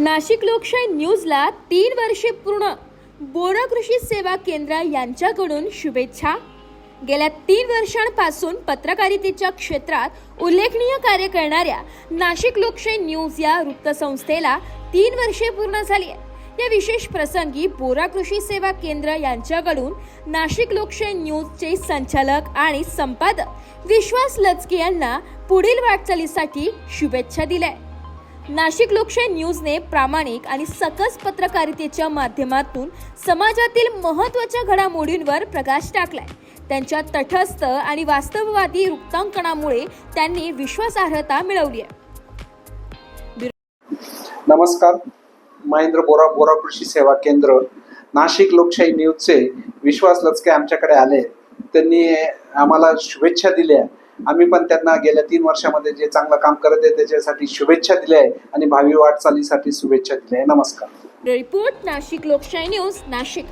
नाशिक लोकशाही न्यूजला तीन वर्षे पूर्ण. बोरा कृषी सेवा केंद्र यांच्याकडून शुभेच्छा. गेल्या तीन वर्षांपासून पत्रकारितेच्या क्षेत्रात उल्लेखनीय कार्य करणाऱ्या नाशिक लोकशाही न्यूज या वृत्तसंस्थेला तीन वर्षे पूर्ण झाली आहे या विशेष प्रसंगी बोरा कृषी सेवा केंद्र यांच्याकडून नाशिक लोकशाही न्यूजचे संचालक आणि संपादक विश्वास लचके यांना पुढील वाटचालीसाठी शुभेच्छा दिल्या नाशिक लोकशाही न्यूजने प्रामाणिक आणि सकस पत्रकारितेच्या माध्यमातून समाजातील महत्त्वाच्या घडामोडींवर प्रकाश टाकलाय. त्यांच्या तटस्थ आणि वास्तववादी वृत्तांकनामुळे त्यांनी विश्वासार्हता मिळवली आहे नमस्कार महेंद्र बोरा बोरा कृषी सेवा केंद्र. नाशिक लोकशाही न्यूजचे विश्वास लचके आमच्याकडे आले त्यांनी आम्हाला शुभेच्छा दिल्या आम्ही पण त्यांना गेल्या तीन वर्षामध्ये जे चांगलं काम करत आहे त्याच्यासाठी शुभेच्छा दिल्या आहे आणि भावी वाटचालीसाठी शुभेच्छा दिल्या आहे. नमस्कार. रिपोर्ट नाशिक लोकशाही न्यूज नाशिक.